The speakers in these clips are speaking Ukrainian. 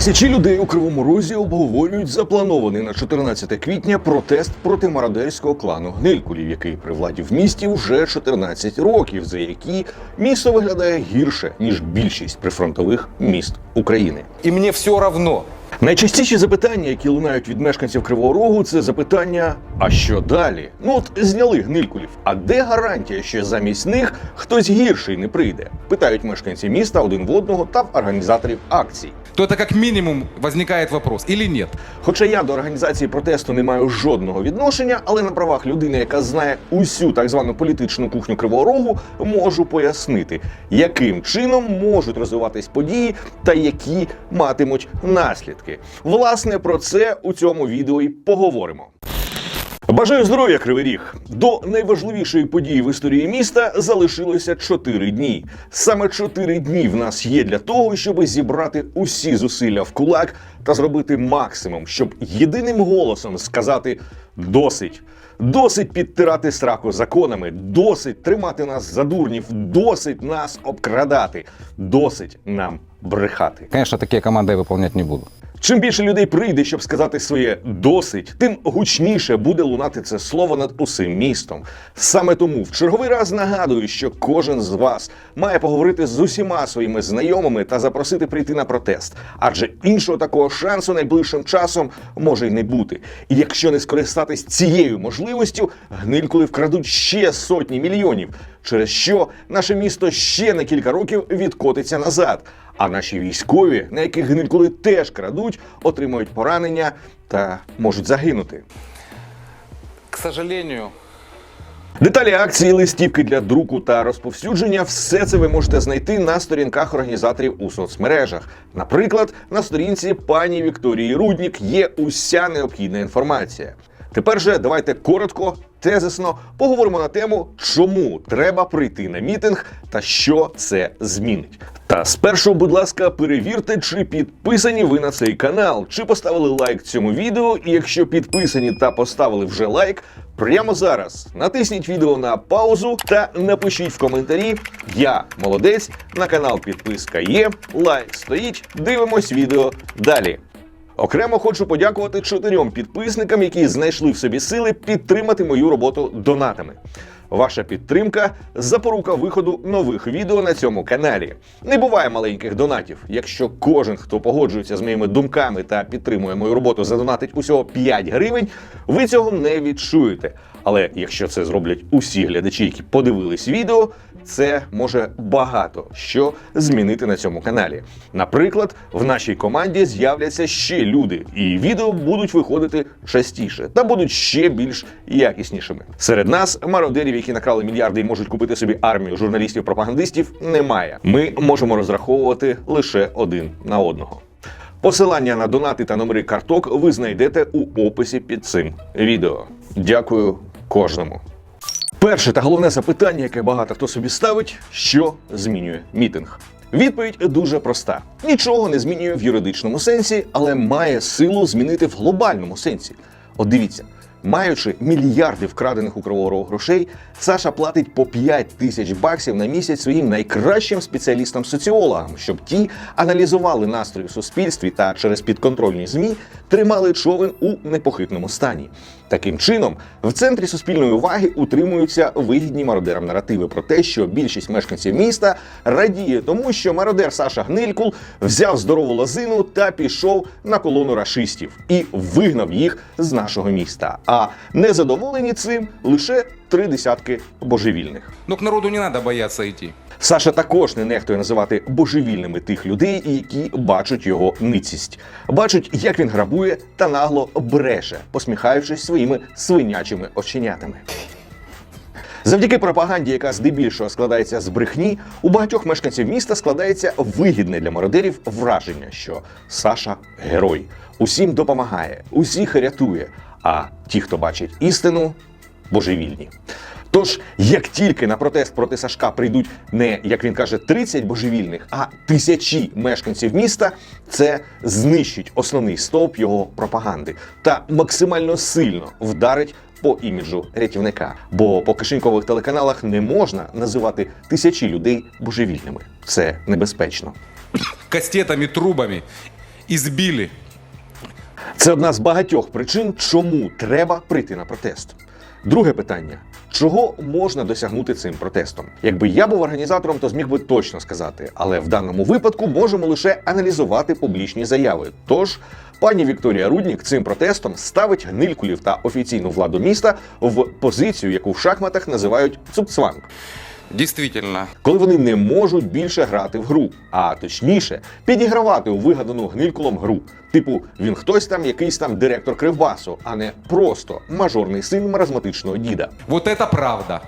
Тисячі людей у Кривому Розі обговорюють запланований на 14 квітня протест проти мародерського клану Гнилькулів, який при владі в місті вже 14 років, за які місто виглядає гірше ніж більшість прифронтових міст України. І мені все равно. Найчастіші запитання, які лунають від мешканців Кривого Рогу, це запитання: а що далі? Ну от зняли гнилькулів. А де гарантія, що замість них хтось гірший не прийде? Питають мешканці міста один в одного та в організаторів акцій. То это как минимум возникает вопрос или нет. Хоча я до організації протесту не маю жодного відношення, але на правах людини, яка знає усю так звану політичну кухню Кривого Рогу, можу пояснити, яким чином можуть розвиватись події та які матимуть наслідки. Власне, про це у цьому відео і поговоримо. Бажаю здоров'я, Кривий Ріг! До найважливішої події в історії міста залишилося 4 дні. Саме 4 дні в нас є для того, щоб зібрати усі зусилля в кулак та зробити максимум, щоб єдиним голосом сказати досить. Досить підтирати сраку законами, досить тримати нас за дурнів, досить нас обкрадати, досить нам брехати. Конечно, такие команды я выполнять не буду. Чим більше людей прийде, щоб сказати своє досить, тим гучніше буде лунати це слово над усім містом. Саме тому в черговий раз нагадую, що кожен з вас має поговорити з усіма своїми знайомими та запросити прийти на протест. Адже іншого такого шансу найближчим часом може й не бути. І якщо не скористатись цією можливістю, гнилькули вкрадуть ще сотні мільйонів, через що наше місто ще на кілька років відкотиться назад. А наші військові, на яких гнилькули теж крадуть, отримують поранення та можуть загинути. К сожалению, Деталі акції, листівки для друку та розповсюдження все це ви можете знайти на сторінках організаторів у соцмережах. Наприклад, на сторінці пані Вікторії Руднік є уся необхідна інформація. Тепер же давайте коротко, тезисно поговоримо на тему, чому треба прийти на мітинг та що це змінить. Та спершу, будь ласка, перевірте, чи підписані ви на цей канал, чи поставили лайк цьому відео. І якщо підписані та поставили вже лайк, прямо зараз натисніть відео на паузу та напишіть в коментарі Я молодець, на канал підписка є, лайк стоїть. Дивимось відео далі. Окремо хочу подякувати чотирьом підписникам, які знайшли в собі сили підтримати мою роботу донатами. Ваша підтримка запорука виходу нових відео на цьому каналі. Не буває маленьких донатів. Якщо кожен, хто погоджується з моїми думками та підтримує мою роботу, задонатить усього 5 гривень, ви цього не відчуєте. Але якщо це зроблять усі глядачі, які подивились відео, це може багато що змінити на цьому каналі. Наприклад, в нашій команді з'являться ще люди, і відео будуть виходити частіше та будуть ще більш якіснішими. Серед нас мародерів, які накрали мільярди і можуть купити собі армію журналістів-пропагандистів, немає. Ми можемо розраховувати лише один на одного. Посилання на донати та номери карток ви знайдете у описі під цим відео. Дякую кожному. Перше та головне запитання, яке багато хто собі ставить, що змінює мітинг. Відповідь дуже проста: нічого не змінює в юридичному сенсі, але має силу змінити в глобальному сенсі. От дивіться, маючи мільярди вкрадених у Кривого грошей, Саша платить по 5 тисяч баксів на місяць своїм найкращим спеціалістам-соціологам, щоб ті аналізували настрої в суспільстві та через підконтрольні змі тримали човен у непохитному стані. Таким чином, в центрі суспільної уваги утримуються вигідні мародерам наративи про те, що більшість мешканців міста радіє тому, що мародер Саша Гнилькул взяв здорову лозину та пішов на колону рашистів і вигнав їх з нашого міста. А незадоволені цим лише три десятки божевільних. но к народу не надо бояться идти. Саша також не нехтує називати божевільними тих людей, які бачать його ницість, бачать, як він грабує та нагло бреше, посміхаючись своїми свинячими оченятами. Завдяки пропаганді, яка здебільшого складається з брехні, у багатьох мешканців міста складається вигідне для мародерів враження, що Саша герой, усім допомагає, усіх рятує. А ті, хто бачить істину, божевільні. Тож, як тільки на протест проти Сашка прийдуть не, як він каже, 30 божевільних, а тисячі мешканців міста, це знищить основний стовп його пропаганди та максимально сильно вдарить по іміджу рятівника. Бо по кишенькових телеканалах не можна називати тисячі людей божевільними. Це небезпечно. Кастетами, трубами избили. Це одна з багатьох причин, чому треба прийти на протест. Друге питання: чого можна досягнути цим протестом? Якби я був організатором, то зміг би точно сказати, але в даному випадку можемо лише аналізувати публічні заяви. Тож пані Вікторія Руднік цим протестом ставить гнилькулів та офіційну владу міста в позицію, яку в шахматах називають цупцванг. Действительно, коли вони не можуть більше грати в гру, а точніше, підігравати у вигадану гнилькулом гру. Типу, він хтось там, якийсь там директор кривбасу, а не просто мажорний син маразматичного діда. вот это правда.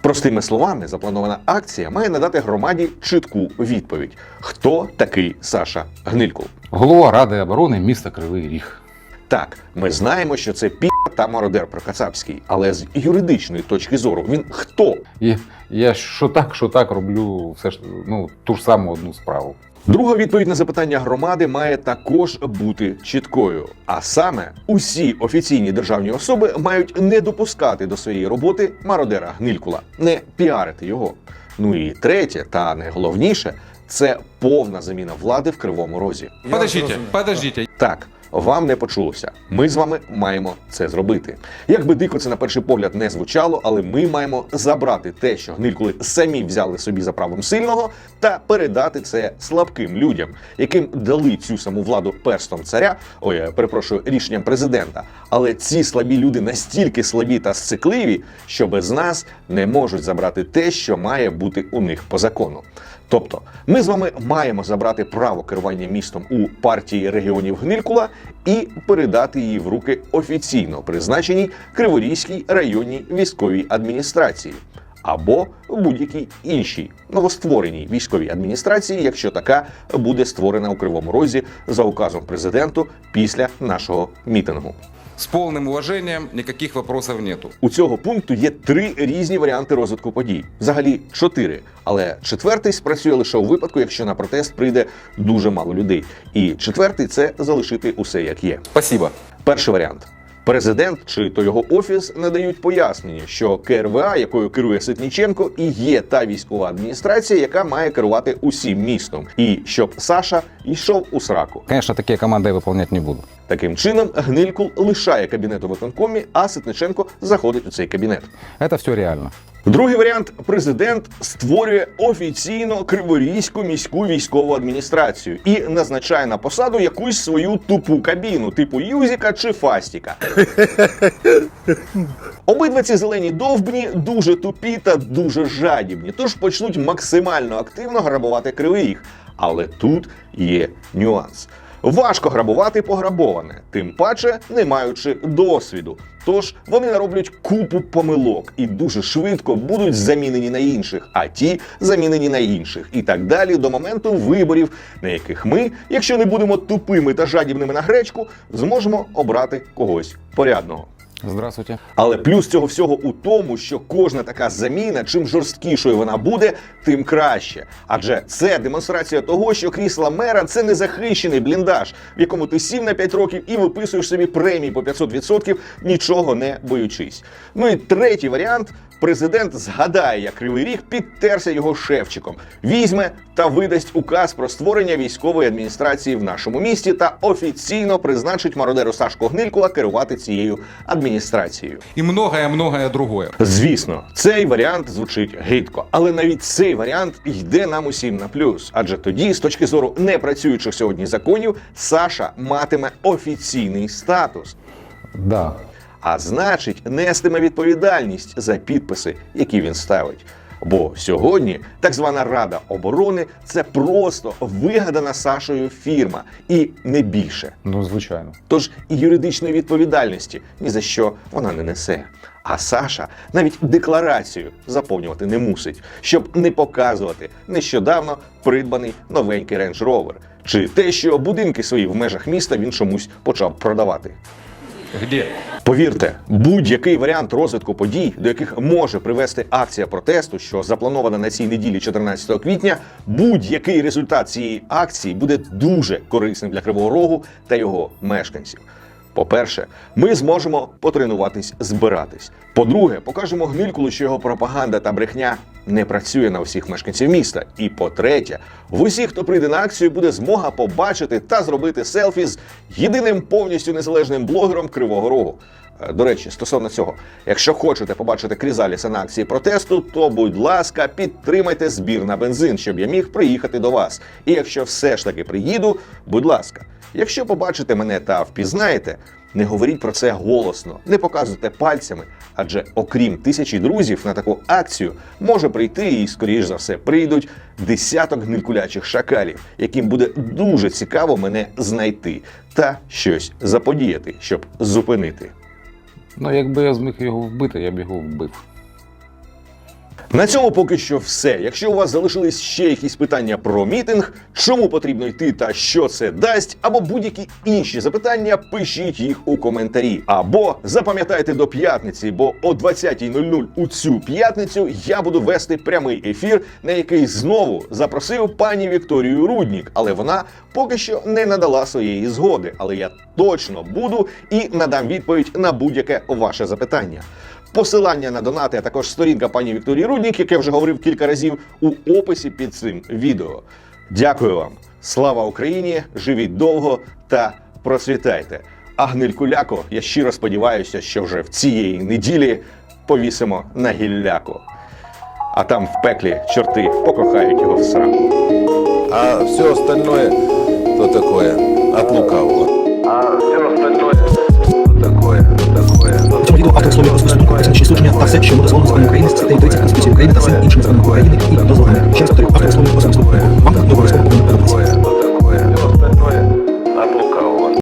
Простими словами, запланована акція має надати громаді чітку відповідь: хто такий Саша Гнилькул. Голова Ради оборони міста Кривий Ріг. Так, ми знаємо, що це пі та мародер Прокацапський, але з юридичної точки зору він хто? І я що так, що так роблю все ж ну ту ж саму одну справу. Друга відповідь на запитання громади має також бути чіткою. А саме, усі офіційні державні особи мають не допускати до своєї роботи мародера Гнилькула, не піарити його. Ну і третє, та найголовніше, це повна заміна влади в кривому розі. Подождите, подождите. Так, вам не почулося. Ми з вами маємо це зробити. Як би дико це на перший погляд не звучало, але ми маємо забрати те, що гнилькули самі взяли собі за правом сильного, та передати це слабким людям, яким дали цю саму владу перстом царя, ой, перепрошую, рішенням президента. Але ці слабі люди настільки слабі та сцикливі, що без нас не можуть забрати те, що має бути у них по закону. Тобто, ми з вами маємо забрати право керування містом у партії регіонів Гнилькула і передати її в руки офіційно призначеній Криворізькій районній військовій адміністрації або будь-якій іншій новоствореній військовій адміністрації, якщо така буде створена у Кривому Розі за указом президенту після нашого мітингу. С повним уваженням ніяких вопросов нету. У цього пункту є три різні варіанти розвитку подій. Взагалі чотири. Але четвертий спрацює лише у випадку, якщо на протест прийде дуже мало людей. І четвертий це залишити усе як є. Спасибо. Перший варіант. Президент чи то його офіс надають пояснення, що КРВА, якою керує Ситніченко, і є та військова адміністрація, яка має керувати усім містом, і щоб Саша йшов у сраку. Конечно, такие команды я выполнять не буду. Таким чином, Гнилькул лишає кабінет у виконкомі, а Ситниченко заходить у цей кабінет. Это все реально. Другий варіант: президент створює офіційно Криворізьку міську військову адміністрацію і назначає на посаду якусь свою тупу кабіну, типу Юзіка чи Фастіка. Обидва ці зелені довбні дуже тупі та дуже жадібні, тож почнуть максимально активно грабувати кривий. Але тут є нюанс. Важко грабувати пограбоване, тим паче не маючи досвіду. Тож вони нароблять купу помилок і дуже швидко будуть замінені на інших, а ті замінені на інших, і так далі до моменту виборів, на яких ми, якщо не будемо тупими та жадібними на гречку, зможемо обрати когось порядного. Здравствуйте. Але плюс цього всього у тому, що кожна така заміна, чим жорсткішою вона буде, тим краще. Адже це демонстрація того, що крісла мера це не захищений бліндаж, в якому ти сів на 5 років і виписуєш собі премії по 500%, нічого не боючись. Ну і третій варіант. Президент згадає, як Кривий Ріг підтерся його шефчиком, візьме та видасть указ про створення військової адміністрації в нашому місті та офіційно призначить мародеру Сашко Гнилькула керувати цією адміністрацією. И многое-многое другое. Звісно, цей варіант звучить гидко, але навіть цей варіант йде нам усім на плюс. Адже тоді, з точки зору непрацюючих сьогодні законів, Саша матиме офіційний статус. Да. А значить, нестиме відповідальність за підписи, які він ставить. Бо сьогодні так звана Рада оборони це просто вигадана Сашою фірма, і не більше. Ну звичайно. Тож і юридичної відповідальності ні за що вона не несе. А Саша навіть декларацію заповнювати не мусить, щоб не показувати нещодавно придбаний новенький Range Rover, чи те, що будинки свої в межах міста він чомусь почав продавати. Где? Повірте, будь-який варіант розвитку подій, до яких може привести акція протесту, що запланована на цій неділі 14 квітня, будь-який результат цієї акції буде дуже корисним для Кривого Рогу та його мешканців. По-перше, ми зможемо потренуватись збиратись. По-друге, покажемо гнилькулу, що його пропаганда та брехня не працює на всіх мешканців міста. І по-третє, в усіх, хто прийде на акцію, буде змога побачити та зробити селфі з єдиним повністю незалежним блогером Кривого Рогу. Е, До речі, стосовно цього, якщо хочете побачити Крізаліса на акції протесту, то будь ласка, підтримайте збір на бензин, щоб я міг приїхати до вас. І якщо все ж таки приїду, будь ласка, якщо побачите мене та впізнаєте, не говоріть про це голосно, не показуйте пальцями, адже окрім тисячі друзів на таку акцію може прийти і, скоріш за все, прийдуть десяток гнилькулячих шакалів, яким буде дуже цікаво мене знайти та щось заподіяти, щоб зупинити. Ну, якби я зміг його вбити, я б його вбив. На цьому поки що все. Якщо у вас залишились ще якісь питання про мітинг, чому потрібно йти та що це дасть, або будь-які інші запитання, пишіть їх у коментарі. Або запам'ятайте до п'ятниці, бо о 20.00 у цю п'ятницю я буду вести прямий ефір, на який знову запросив пані Вікторію Руднік, але вона поки що не надала своєї згоди. Але я точно буду і надам відповідь на будь-яке ваше запитання. Посилання на донати, а також сторінка пані Вікторії Руднік, як я вже говорив кілька разів, у описі під цим відео. Дякую вам! Слава Україні! Живіть довго та процвітайте! А гнилькуляко, я щиро сподіваюся, що вже в цієї неділі повісимо на гілляку. А там в пеклі чорти покохають його в сраку. А все остальное, то такое, от лукавого. відео автор слові розписує речі судження та все, що буде дозволено законом України, статей 30 Конституції України та всім іншим законом України і дозволених. Часто автор слові розписує. Вам добре слово повинно передати.